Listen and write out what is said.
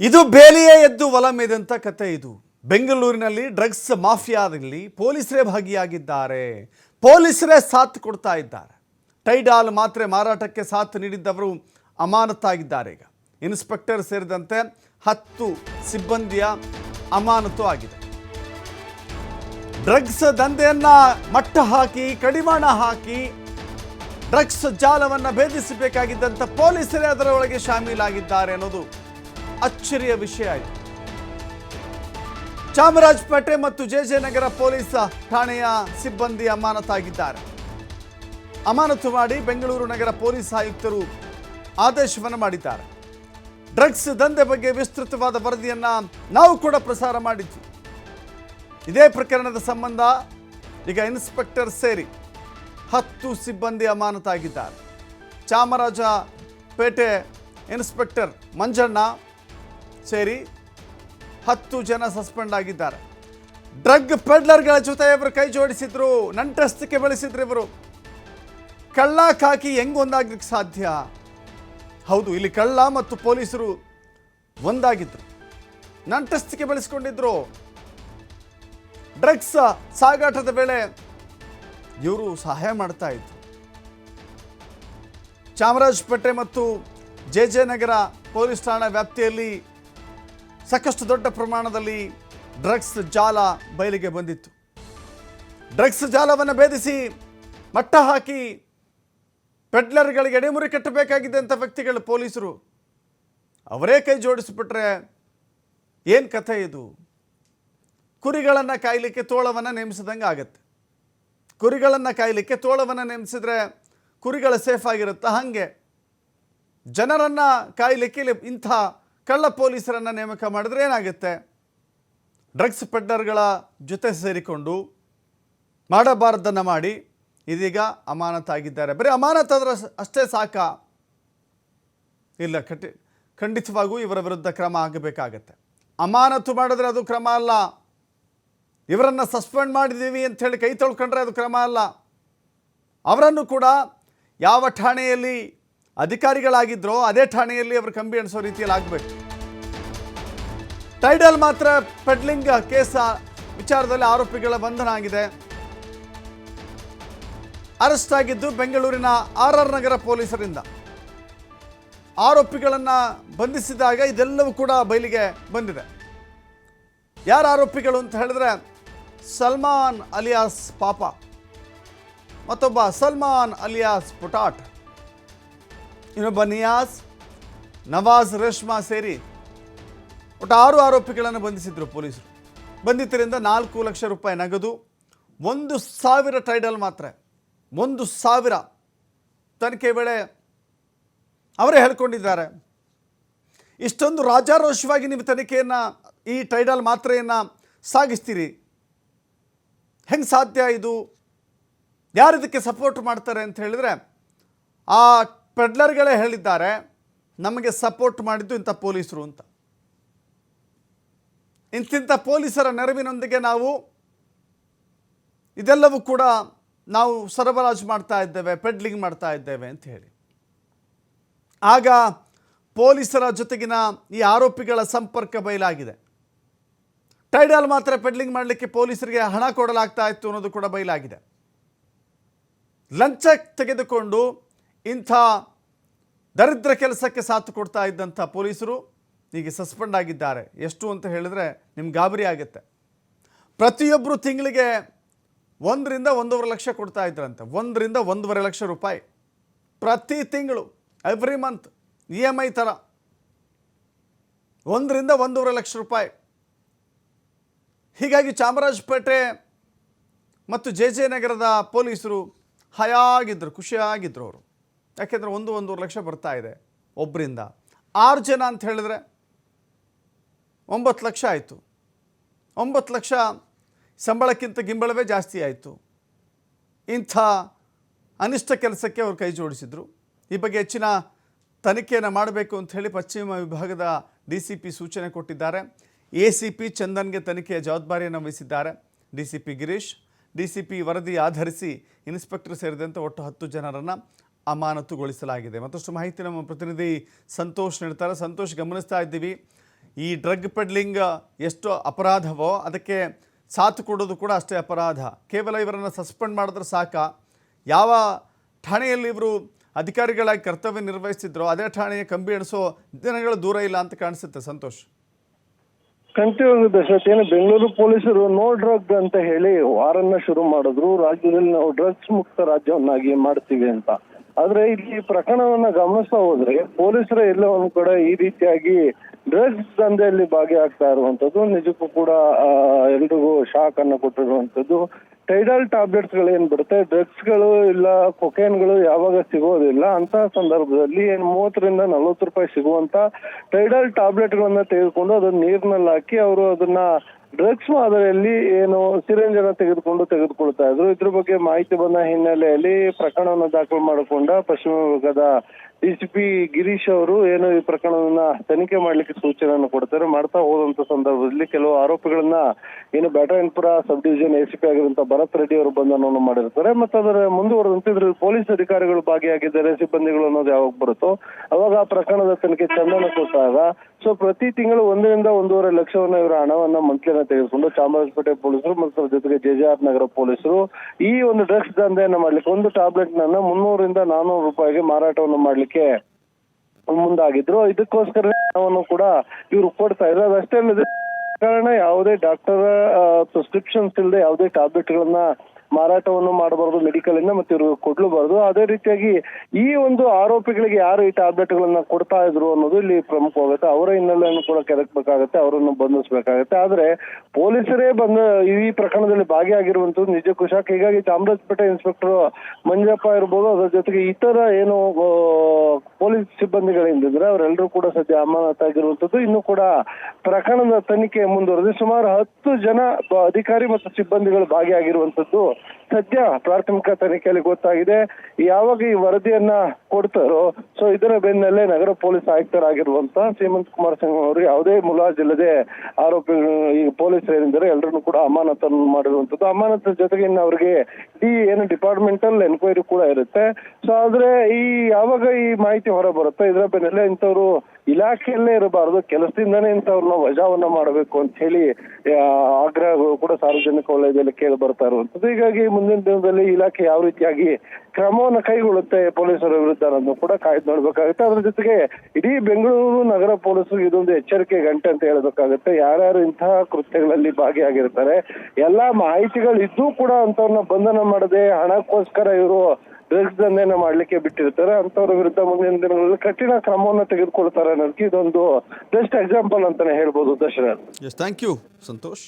ಇದು ಬೇಲಿಯೇ ಎದ್ದು ಒಲ ಮೇದಂಥ ಕತೆ ಇದು. ಬೆಂಗಳೂರಿನಲ್ಲಿ ಡ್ರಗ್ಸ್ ಮಾಫಿಯಾದಲ್ಲಿ ಪೊಲೀಸರೇ ಭಾಗಿಯಾಗಿದ್ದಾರೆ. ಪೊಲೀಸರೇ ಸಾಥ್ ಕೊಡ್ತಾ ಇದ್ದಾರೆ. ಟೈಡಾಲ್ ಮಾತ್ರೆ ಮಾರಾಟಕ್ಕೆ ಸಾಥ್ ನೀಡಿದ್ದವರು ಅಮಾನತಾಗಿದ್ದಾರೆ ಈಗ. ಇನ್ಸ್ಪೆಕ್ಟರ್ ಸೇರಿದಂತೆ ಹತ್ತು ಸಿಬ್ಬಂದಿಯ ಅಮಾನತು ಆಗಿದೆ. ಡ್ರಗ್ಸ್ ದಂಧೆಯನ್ನ ಮಟ್ಟ ಹಾಕಿ, ಕಡಿವಾಣ ಹಾಕಿ ಡ್ರಗ್ಸ್ ಜಾಲವನ್ನು ಭೇದಿಸಬೇಕಾಗಿದ್ದಂಥ ಪೊಲೀಸರೇ ಅದರೊಳಗೆ ಶಾಮೀಲಾಗಿದ್ದಾರೆ ಅನ್ನೋದು ಅಚ್ಚರಿಯ ವಿಷಯ ಆಯಿತು ಚಾಮರಾಜಪೇಟೆ ಮತ್ತು ಜೆ ಜೆ ನಗರ ಪೊಲೀಸ್ ಠಾಣೆಯ ಸಿಬ್ಬಂದಿ ಅಮಾನತಾಗಿದ್ದಾರೆ. ಅಮಾನತು ಮಾಡಿ ಬೆಂಗಳೂರು ನಗರ ಪೊಲೀಸ್ ಆಯುಕ್ತರು ಆದೇಶವನ್ನು ಮಾಡಿದ್ದಾರೆ. ಡ್ರಗ್ಸ್ ದಂಧೆ ಬಗ್ಗೆ ವಿಸ್ತೃತವಾದ ವರದಿಯನ್ನು ನಾವು ಕೂಡ ಪ್ರಸಾರ ಮಾಡಿದ್ವಿ. ಇದೇ ಪ್ರಕರಣದ ಸಂಬಂಧ ಈಗ ಇನ್ಸ್ಪೆಕ್ಟರ್ ಸೇರಿ ಹತ್ತು ಸಿಬ್ಬಂದಿ ಅಮಾನತಾಗಿದ್ದಾರೆ. ಚಾಮರಾಜಪೇಟೆ ಇನ್ಸ್ಪೆಕ್ಟರ್ ಮಂಜಣ್ಣ ಸೇರಿ ಹತ್ತು ಜನ ಸಸ್ಪೆಂಡ್ ಆಗಿದ್ದಾರೆ. ಡ್ರಗ್ ಪೆಡ್ಲರ್ಗಳ ಜೊತೆ ಇವರು ಕೈ ಜೋಡಿಸಿದ್ರು ನಂಟಸ್ತಿಕೆ ಬೆಳೆಸಿದ್ರು ಇವರು. ಕಳ್ಳ ಕಾಕಿ ಹೆಂಗ್ ಒಂದಾಗ್ಲಿಕ್ಕೆ ಸಾಧ್ಯ? ಹೌದು, ಇಲ್ಲಿ ಕಳ್ಳ ಮತ್ತು ಪೊಲೀಸರು ಒಂದಾಗಿದ್ರು. ನಂಟಸ್ತಿಕೆ ಬೆಳೆಸ್ಕೊಂಡಿದ್ರು. ಡ್ರಗ್ಸ್ ಸಾಗಾಟದ ವೇಳೆ ಇವರು ಸಹಾಯ ಮಾಡ್ತಾ ಇದ್ರು. ಚಾಮರಾಜಪೇಟೆ ಮತ್ತು ಜೆ ಜೆ ನಗರ ಪೊಲೀಸ್ ಠಾಣಾ ವ್ಯಾಪ್ತಿಯಲ್ಲಿ ಸಾಕಷ್ಟು ದೊಡ್ಡ ಪ್ರಮಾಣದಲ್ಲಿ ಡ್ರಗ್ಸ್ ಜಾಲ ಬಯಲಿಗೆ ಬಂದಿತ್ತು. ಡ್ರಗ್ಸ್ ಜಾಲವನ್ನು ಭೇದಿಸಿ ಮಟ್ಟ ಹಾಕಿ ಪೆಡ್ಲರ್ಗಳಿಗೆ ಎಡೆಮುರಿ ಕಟ್ಟಬೇಕಾಗಿದೆ ಅಂತ ವ್ಯಕ್ತಿಗಳು, ಪೊಲೀಸರು. ಅವರೇ ಕೈ ಜೋಡಿಸಿಬಿಟ್ರೆ ಏನು ಕಥೆ ಇದು? ಕುರಿಗಳನ್ನು ಕಾಯಲಿಕ್ಕೆ ತೋಳವನ್ನು ನೇಮಿಸಿದಂಗೆ ಆಗತ್ತೆ. ಕುರಿಗಳನ್ನು ಕಾಯಲಿಕ್ಕೆ ತೋಳವನ್ನು ನೇಮಿಸಿದ್ರೆ ಕುರಿಗಳು ಸೇಫ್ ಆಗಿರುತ್ತೆ? ಹಾಗೆ. ಜನರನ್ನು ಕಾಯಲಿಕ್ಕೆ ಇಂಥ ಕಳ್ಳ ಪೊಲೀಸರನ್ನು ನೇಮಕ ಮಾಡಿದ್ರೆ ಏನಾಗುತ್ತೆ? ಡ್ರಗ್ಸ್ ಪೆಡ್ಡರ್ಗಳ ಜೊತೆ ಸೇರಿಕೊಂಡು ಮಾಡಬಾರ್ದನ್ನು ಮಾಡಿ ಇದೀಗ ಅಮಾನತಾಗಿದ್ದಾರೆ ಬರೀ ಅಮಾನತಾದ್ರೆ ಅಷ್ಟೇ ಸಾಕ. ಇಲ್ಲ ಕಟ್ಟಿ ಖಂಡಿತವಾಗೂ ಇವರ ವಿರುದ್ಧ ಕ್ರಮ ಆಗಬೇಕಾಗತ್ತೆ. ಅಮಾನತು ಮಾಡಿದ್ರೆ ಅದು ಕ್ರಮ ಅಲ್ಲ. ಇವರನ್ನು ಸಸ್ಪೆಂಡ್ ಮಾಡಿದ್ದೀವಿ ಅಂತ ಹೇಳಿ ಕೈ ತೊಳ್ಕೊಂಡ್ರೆ ಅದು ಕ್ರಮ ಅಲ್ಲ. ಅವರನ್ನು ಕೂಡ ಯಾವ ಠಾಣೆಯಲ್ಲಿ ಅಧಿಕಾರಿಗಳಾಗಿದ್ರೋ ಅದೇ ಠಾಣೆಯಲ್ಲಿ ಅವರು ಕಂಬಿ ಅಣಿಸೋ ರೀತಿಯಲ್ಲಿ ಆಗಬೇಕು. ಟೈಡಲ್ ಮಾತ್ರ ಪೆಡ್ಲಿಂಗ್ ಕೇಸ ವಿಚಾರದಲ್ಲಿ ಆರೋಪಿಗಳ ಬಂಧನ ಆಗಿದೆ. ಅರೆಸ್ಟ್ ಆಗಿದ್ದು ಬೆಂಗಳೂರಿನ ಆರ್ ಆರ್ ನಗರ ಪೊಲೀಸರಿಂದ. ಆರೋಪಿಗಳನ್ನು ಬಂಧಿಸಿದಾಗ ಇದೆಲ್ಲವೂ ಕೂಡ ಬಯಲಿಗೆ ಬಂದಿದೆ. ಯಾರು ಆರೋಪಿಗಳು ಅಂತ ಹೇಳಿದ್ರೆ ಸಲ್ಮಾನ್ ಅಲಿಯಾಸ್ ಪಾಪ. ಮತ್ತೊಬ್ಬ ಸಲ್ಮಾನ್ ಅಲಿಯಾಸ್ ಪುಟಾಟ್. ಇನ್ನೊಬ್ಬ ನಿಯಾಸ್ ನವಾಜ್, ರೇಷ್ಮಾ ಸೇರಿ ಒಟ್ಟು ಆರು ಆರೋಪಿಗಳನ್ನು ಬಂಧಿಸಿದ್ರು ಪೊಲೀಸರು. ಬಂಧಿತರಿಂದ ನಾಲ್ಕು ಲಕ್ಷ ರೂಪಾಯಿ ನಗದು, ಒಂದು ಸಾವಿರ ಟೈಡಲ್ ಮಾತ್ರ, ಒಂದು ಸಾವಿರ ತನಿಖೆ ವೇಳೆ ಅವರೇ ಹೇಳ್ಕೊಂಡಿದ್ದಾರೆ. ಇಷ್ಟೊಂದು ರಾಜಾರೋಷವಾಗಿ ನೀವು ತನಿಖೆಯನ್ನು, ಈ ಟೈಡಲ್ ಮಾತ್ರೆಯನ್ನು ಸಾಗಿಸ್ತೀರಿ. ಹೆಂಗೆ ಸಾಧ್ಯ ಇದು? ಯಾರಿದಕ್ಕೆ ಸಪೋರ್ಟ್ ಮಾಡ್ತಾರೆ ಅಂತ ಹೇಳಿದರೆ, ಆ ಪೆಡ್ಲರ್ಗಳೇ ಹೇಳಿದ್ದಾರೆ, ನಮಗೆ ಸಪೋರ್ಟ್ ಮಾಡಿದ್ದು ಇಂಥ ಪೊಲೀಸರು ಅಂತ. ಇಂತಿಂಥ ಪೊಲೀಸರ ನೆರವಿನೊಂದಿಗೆ ನಾವು ಇದೆಲ್ಲವೂ ಕೂಡ ನಾವು ಸರಬರಾಜು ಮಾಡ್ತಾ ಇದ್ದೇವೆ, ಪೆಡ್ಲಿಂಗ್ ಮಾಡ್ತಾ ಇದ್ದೇವೆ ಅಂತ ಹೇಳಿ. ಆಗ ಪೊಲೀಸರ ಜೊತೆಗಿನ ಈ ಆರೋಪಿಗಳ ಸಂಪರ್ಕ ಬಯಲಾಗಿದೆ. ಟೈಡಲ್ ಮಾತ್ರ ಪೆಡ್ಲಿಂಗ್ ಮಾಡಲಿಕ್ಕೆ ಪೊಲೀಸರಿಗೆ ಹಣ ಕೊಡಲಾಗ್ತಾ ಇತ್ತು ಅನ್ನೋದು ಕೂಡ ಬಯಲಾಗಿದೆ. ಲಂಚ ತೆಗೆದುಕೊಂಡು ಇಂಥ ದರಿದ್ರ ಕೆಲಸಕ್ಕೆ ಸಾಥ್ ಕೊಡ್ತಾ ಇದ್ದಂಥ ಪೊಲೀಸರು ಈಗ ಸಸ್ಪೆಂಡ್ ಆಗಿದ್ದಾರೆ. ಎಷ್ಟು ಅಂತ ಹೇಳಿದ್ರೆ ನಿಮ್ಗೆ ಗಾಬರಿ ಆಗುತ್ತೆ. ಪ್ರತಿಯೊಬ್ಬರು ತಿಂಗಳಿಗೆ ಒಂದರಿಂದ ಒಂದೂವರೆ ಲಕ್ಷ ಕೊಡ್ತಾ ಇದ್ರಂತೆ. ಒಂದರಿಂದ ಒಂದೂವರೆ ಲಕ್ಷ ರೂಪಾಯಿ ಪ್ರತಿ ತಿಂಗಳು every month E M I ಥರ. ಒಂದರಿಂದ ಒಂದೂವರೆ ಲಕ್ಷ ರೂಪಾಯಿ. ಹೀಗಾಗಿ ಚಾಮರಾಜಪೇಟೆ ಮತ್ತು ಜೆ ಜೆ ನಗರದ ಪೊಲೀಸರು ಹಯಾಗಿದ್ದರು ಖುಷಿಯಾಗಿದ್ದರು ಅವರು. ಯಾಕೆಂದರೆ ಒಂದು ಒಂದೂವರೆ ಲಕ್ಷ ಬರ್ತಾ ಇದೆ ಒಬ್ಬರಿಂದ ಆರು ಜನ ಅಂತ ಹೇಳಿದ್ರೆ ಒಂಬತ್ತು ಲಕ್ಷ ಆಯಿತು. ಒಂಬತ್ತು ಲಕ್ಷ ಸಂಬಳಕ್ಕಿಂತ ಗಿಂಬಳವೇ ಜಾಸ್ತಿ ಆಯಿತು. ಇಂಥ ಅನಿಷ್ಟ ಕೆಲಸಕ್ಕೆ ಅವರು ಕೈ ಜೋಡಿಸಿದರು. ಈ ಬಗ್ಗೆ ಹೆಚ್ಚಿನ ತನಿಖೆಯನ್ನು ಮಾಡಬೇಕು ಅಂತ ಹೇಳಿ ಪಶ್ಚಿಮ ವಿಭಾಗದ ಡಿ ಸಿ ಪಿ ಸೂಚನೆ ಕೊಟ್ಟಿದ್ದಾರೆ. ಎ ಸಿ ಪಿ ಚಂದನ್ಗೆ ತನಿಖೆಯ ಜವಾಬ್ದಾರಿಯನ್ನು ವಹಿಸಿದ್ದಾರೆ. D C P Girish, D C P ವರದಿ ಆಧರಿಸಿ ಇನ್ಸ್ಪೆಕ್ಟರ್ ಸೇರಿದಂತೆ ಒಟ್ಟು ಹತ್ತು ಜನರನ್ನು ಅಮಾನತುಗೊಳಿಸಲಾಗಿದೆ. ಮತ್ತಷ್ಟು ಮಾಹಿತಿ ನಮ್ಮ ಪ್ರತಿನಿಧಿ ಸಂತೋಷ್ ನೀಡ್ತಾರೆ. ಸಂತೋಷ್, ಗಮನಿಸ್ತಾ ಇದ್ದೀವಿ. ಈ ಡ್ರಗ್ ಪೆಡ್ಲಿಂಗ್ ಎಷ್ಟು ಅಪರಾಧವೋ ಅದಕ್ಕೆ ಸಾಥ್ ಕೊಡೋದು ಕೂಡ ಅಷ್ಟೇ ಅಪರಾಧ. ಕೇವಲ ಇವರನ್ನು ಸಸ್ಪೆಂಡ್ ಮಾಡಿದ್ರೆ ಸಾಕ? ಯಾವ ಠಾಣೆಯಲ್ಲಿ ಇವರು ಅಧಿಕಾರಿಗಳಾಗಿ ಕರ್ತವ್ಯ ನಿರ್ವಹಿಸಿದ್ರೋ ಅದೇ ಠಾಣೆಯ ಕಂಬಿ ಎಣಿಸೋ ದಿನಗಳು ದೂರ ಇಲ್ಲ ಅಂತ ಕಾಣಿಸುತ್ತೆ. ಸಂತೋಷ್. ಕಂಟಿನ್ಯೂ ದಶರಥ್, ಏನು ಬೆಂಗಳೂರು ಪೊಲೀಸರು ನೋ ಡ್ರಗ್ ಅಂತ ಹೇಳಿ ವಾರನ್ನ ಶುರು ಮಾಡಿದ್ರು. ರಾಜ್ಯದಲ್ಲಿ ನಾವು ಡ್ರಗ್ಸ್ ಮುಕ್ತ ರಾಜ್ಯವನ್ನಾಗಿ ಮಾಡ್ತೀವಿ ಅಂತ. ಆದ್ರೆ ಇಲ್ಲಿ ಪ್ರಕರಣವನ್ನ ಗಮನಿಸ್ತಾ ಹೋದ್ರೆ ಪೊಲೀಸರ ಎಲ್ಲ ಕೂಡ ಈ ರೀತಿಯಾಗಿ ಡ್ರಗ್ಸ್ ದಂಧೆಯಲ್ಲಿ ಭಾಗಿಯಾಗ್ತಾ ಇರುವಂತದ್ದು ನಿಜಕ್ಕೂ ಕೂಡ ಎಲ್ರಿಗೂ ಶಾಕ್ ಅನ್ನ ಕೊಟ್ಟಿರುವಂತದ್ದು ಟೈಡಲ್ ಟ್ಯಾಬ್ಲೆಟ್ಸ್ಗಳು ಏನ್ ಬರುತ್ತೆ ಡ್ರಗ್ಸ್ಗಳು ಇಲ್ಲ ಕೊಕೇನ್ಗಳು ಯಾವಾಗ ಸಿಗೋದಿಲ್ಲ. ಅಂತ ಸಂದರ್ಭದಲ್ಲಿ ಏನ್ ಮೂವತ್ತರಿಂದ ನಲವತ್ತು ರೂಪಾಯಿ ಸಿಗುವಂತ ಟೈಡಲ್ ಟ್ಯಾಬ್ಲೆಟ್ ಗಳನ್ನ ತೆಗೆದುಕೊಂಡು ಅದನ್ನ ನೀರ್ನಲ್ಲಿ ಹಾಕಿ ಅವರು ಅದನ್ನ ಡ್ರಗ್ಸ್ ಮಾದರಿಯಲ್ಲಿ ಏನು ಸಿರಿಂಜ್ ಅನ್ನ ತೆಗೆದುಕೊಂಡು ತೆಗೆದುಕೊಳ್ತಾ ಇದ್ರು. ಇದ್ರ ಬಗ್ಗೆ ಮಾಹಿತಿ ಬಂದ ಹಿನ್ನೆಲೆಯಲ್ಲಿ ಪ್ರಕರಣವನ್ನು ದಾಖಲು ಮಾಡಿಕೊಂಡ ಪಶ್ಚಿಮ ವಿಭಾಗದ ಡಿಸಿಪಿ ಗಿರೀಶ್ ಅವರು ಏನು ಈ ಪ್ರಕರಣವನ್ನ ತನಿಖೆ ಮಾಡ್ಲಿಕ್ಕೆ ಸೂಚನೆಯನ್ನು ಕೊಡ್ತಾರೆ. ಮಾಡ್ತಾ ಹೋದಂತ ಸಂದರ್ಭದಲ್ಲಿ ಕೆಲವು ಆರೋಪಿಗಳನ್ನ ಏನು ಬ್ಯಾಟರಾಯನ್ಪುರ ಸಬ್ ಡಿವಿಷನ್ ಎಸಿಪಿ ಆಗಿರುವಂತ ಭರತ್ ರೆಡ್ಡಿ ಅವರು ಬಂಧನವನ್ನು ಮಾಡಿರ್ತಾರೆ. ಮತ್ತೆ ಅದರ ಮುಂದುವರೆದಂತೆ ಇದ್ರಲ್ಲಿ ಪೊಲೀಸ್ ಅಧಿಕಾರಿಗಳು ಭಾಗಿಯಾಗಿದ್ದಾರೆ, ಸಿಬ್ಬಂದಿಗಳು ಅನ್ನೋದು ಯಾವಾಗ ಬರುತ್ತೋ ಅವಾಗ ಆ ಪ್ರಕರಣದ ತನಿಖೆ ಚಂದನ ಕೊಟ್ಟಾಗ ಸೊ ಪ್ರತಿ ತಿಂಗಳು ಒಂದರಿಂದ ಒಂದೂವರೆ ಲಕ್ಷವನ್ನ ಇವರ ಹಣವನ್ನ ಮಂತ್ಲಿನ ತೆಗೆದುಕೊಂಡು ಚಾಮರಾಜಪೇಟೆ ಪೊಲೀಸರು ಮತ್ತು ಜೊತೆಗೆ ಜೆಜೆಆರ್ ನಗರ ಪೊಲೀಸರು ಈ ಒಂದು ಡ್ರಗ್ಸ್ ದಂಧೆಯನ್ನ ಮಾಡ್ಲಿಕ್ಕೆ ಒಂದು ಟ್ಯಾಬ್ಲೆಟ್ ನನ್ನ ಮುನ್ನೂರಿಂದ ನಾನೂರು ರೂಪಾಯಿಗೆ ಮಾರಾಟವನ್ನು ಮಾಡ್ಲಿಕ್ಕೆ ಮುಂದಾಗಿದ್ರು. ಇದಕ್ಕೋಸ್ಕರ ಕೂಡ ಇವರು ಕೊಡ್ತಾ ಇದ್ರು ಅದಷ್ಟೇ ಅಲ್ಲದೆ, ಕಾರಣ ಯಾವುದೇ ಡಾಕ್ಟರ್ ಪ್ರಿಸ್ಕ್ರಿಪ್ಷನ್ಸ್ ಇಲ್ಲದೆ ಯಾವುದೇ ಟ್ಯಾಬ್ಲೆಟ್ ಗಳನ್ನ ಮಾರಾಟವನ್ನು ಮಾಡಬಾರದು ಮೆಡಿಕಲ್ ಇಂದ ಮತ್ತೆ ಇವರು ಕೊಡ್ಲೂಬಾರ್ದು. ಅದೇ ರೀತಿಯಾಗಿ ಈ ಒಂದು ಆರೋಪಿಗಳಿಗೆ ಯಾರು ಈ ಟ್ಯಾಬ್ಲೆಟ್ ಗಳನ್ನ ಕೊಡ್ತಾ ಇದ್ರು ಅನ್ನೋದು ಇಲ್ಲಿ ಪ್ರಮುಖವಾಗುತ್ತೆ. ಅವರ ಹಿನ್ನೆಲೆಯನ್ನು ಕೂಡ ಕೆದಕ್ಬೇಕಾಗತ್ತೆ, ಅವರನ್ನು ಬಂಧಿಸಬೇಕಾಗತ್ತೆ. ಆದ್ರೆ ಪೊಲೀಸರೇ ಬಂದ ಈ ಪ್ರಕರಣದಲ್ಲಿ ಭಾಗಿಯಾಗಿರುವಂತದ್ದು ನಿಜಕ್ಕೂ ಶಾಕ್. ಹೀಗಾಗಿ ಚಾಮರಾಜಪೇಟೆ ಇನ್ಸ್ಪೆಕ್ಟರ್ ಮಂಜಪ್ಪ ಇರ್ಬೋದು, ಅದರ ಜೊತೆಗೆ ಇತರ ಏನು ಪೊಲೀಸ್ ಸಿಬ್ಬಂದಿಗಳಿಂದಿದ್ರೆ ಅವರೆಲ್ಲರೂ ಕೂಡ ಸದ್ಯ ಅಮಾನತಾಗಿರುವಂತದ್ದು ಇನ್ನು ಕೂಡ ಪ್ರಕರಣದ ತನಿಖೆ ಮುಂದುವರೆದು ಸುಮಾರು ಹತ್ತು ಜನ ಅಧಿಕಾರಿ ಮತ್ತು ಸಿಬ್ಬಂದಿಗಳು ಭಾಗಿಯಾಗಿರುವಂತದ್ದು ಸದ್ಯ ಪ್ರಾಥಮಿಕ ತನಿಖೆಯಲ್ಲಿ ಗೊತ್ತಾಗಿದೆ. ಯಾವಾಗ ಈ ವರದಿಯನ್ನ ಕೊಡ್ತಾರೋ ಸೊ ಇದರ ಬೆನ್ನಲ್ಲೇ ನಗರ ಪೊಲೀಸ್ ಆಯುಕ್ತರಾಗಿರುವಂತ ಶ್ರೀಮಂತ್ ಕುಮಾರ್ ಸಿಂಗ್ ಅವರು ಯಾವುದೇ ಮುಲಾಜಿಲ್ಲದೆ ಆರೋಪಿಗಳು, ಈ ಪೊಲೀಸ್ ಏನಿದ್ದಾರೆ ಎಲ್ಲರನ್ನು ಕೂಡ ಅಮಾನತನ್ನು ಮಾಡಿರುವಂತದ್ದು. ಅಮಾನತ ಜೊತೆಗೆ ಇನ್ನು ಅವರಿಗೆ ಈ ಏನು ಡಿಪಾರ್ಟ್ಮೆಂಟಲ್ ಎನ್ಕ್ವೈರಿ ಕೂಡ ಇರುತ್ತೆ. ಸೊ ಆದ್ರೆ ಈ, ಯಾವಾಗ ಈ ಮಾಹಿತಿ ಹೊರ ಬರುತ್ತೆ ಇದರ ಬೆನ್ನಲ್ಲೇ ಇಂಥವ್ರು ಇಲಾಖೆಯಲ್ಲೇ ಇರಬಾರದು. ಕೆಲಸದಿಂದನೇ ಇಂಥವ್ರನ್ನ ವಜಾವನ್ನ ಮಾಡಬೇಕು ಅಂತ ಹೇಳಿ ಆಗ್ರಹಗಳು ಕೂಡ ಸಾರ್ವಜನಿಕ ವಲಯದಲ್ಲಿ ಕೇಳಿ ಬರ್ತಾ ಇರುವಂತದ್ದು ಹೀಗಾಗಿ ಮುಂದಿನ ದಿನದಲ್ಲಿ ಇಲಾಖೆ ಯಾವ ರೀತಿಯಾಗಿ ಕ್ರಮವನ್ನು ಕೈಗೊಳ್ಳುತ್ತೆ ಪೊಲೀಸರ ವಿರುದ್ಧ ಅನ್ನೋದು ಕೂಡ ಕಾಯ್ದು ನೋಡ್ಬೇಕಾಗುತ್ತೆ. ಅದ್ರ ಜೊತೆಗೆ ಇಡೀ ಬೆಂಗಳೂರು ನಗರ ಪೊಲೀಸರು ಇದೊಂದು ಎಚ್ಚರಿಕೆ ಗಂಟೆ ಅಂತ ಹೇಳಬೇಕಾಗುತ್ತೆ. ಯಾರ್ಯಾರು ಇಂತಹ ಕೃತ್ಯಗಳಲ್ಲಿ ಭಾಗಿಯಾಗಿರ್ತಾರೆ, ಎಲ್ಲಾ ಮಾಹಿತಿಗಳು ಇದ್ದೂ ಕೂಡ ಅಂತವ್ರನ್ನ ಬಂಧನ ಮಾಡದೆ ಹಣಕ್ಕೋಸ್ಕರ ಇವರು ಡ್ರಗ್ಸ್ ದಂಧೆನ ಮಾಡ್ಲಿಕ್ಕೆ ಬಿಟ್ಟಿರ್ತಾರೆ ಅಂತವ್ರ ವಿರುದ್ಧ ಮುಂದಿನ ದಿನಗಳಲ್ಲಿ ಕಠಿಣ ಕ್ರಮವನ್ನು ತೆಗೆದುಕೊಳ್ತಾರೆ ಅನ್ನೋದಕ್ಕೆ ಇದೊಂದು ಬೆಸ್ಟ್ ಎಕ್ಸಾಂಪಲ್ ಅಂತಾನೆ ಹೇಳ್ಬೋದು ಎಸ್ ಥ್ಯಾಂಕ್ ಯು ಸಂತೋಷ್.